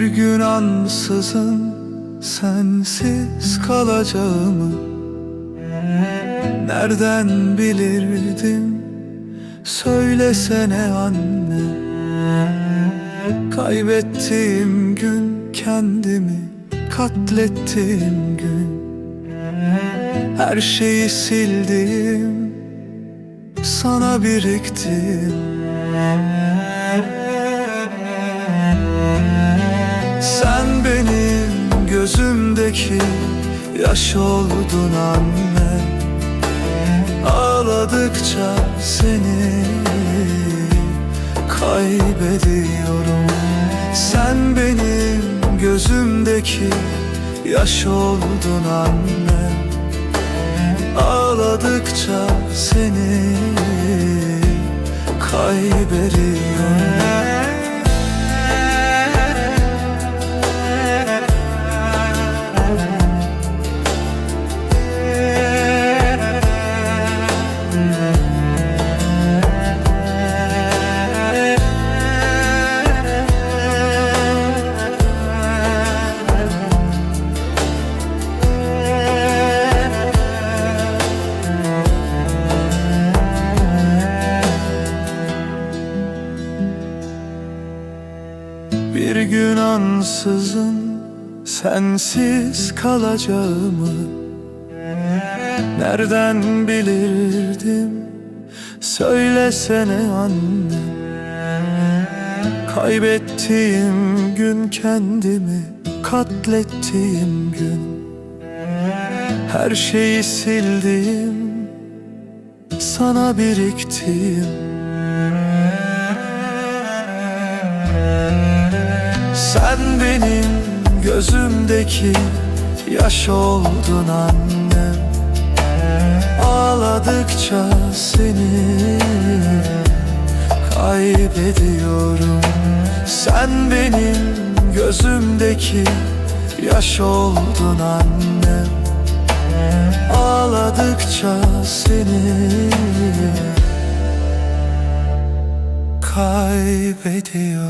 gün ansızın sensiz kalacağımı Nereden bilirdim? Söylesene anne Kaybettiğim gün kendimi katlettiğim gün Her şeyi sildim sana biriktim yaş oldun anne Ağladıkça seni kaybediyorum. Sen benim gözümdeki yaş oldun anne Ağladıkça seni Bir gün ansızın sensiz kalacağımı Nereden bilirdim? Söylesene anne Kaybettiğim gün kendimi katlettiğim gün. Her şeyi sildim sana biriktim Sen benim gözümdeki yaş oldun annem Ağladıkça seni kaybediyorum. Sen benim gözümdeki yaş oldun annem Ağladıkça seni kaybediyorum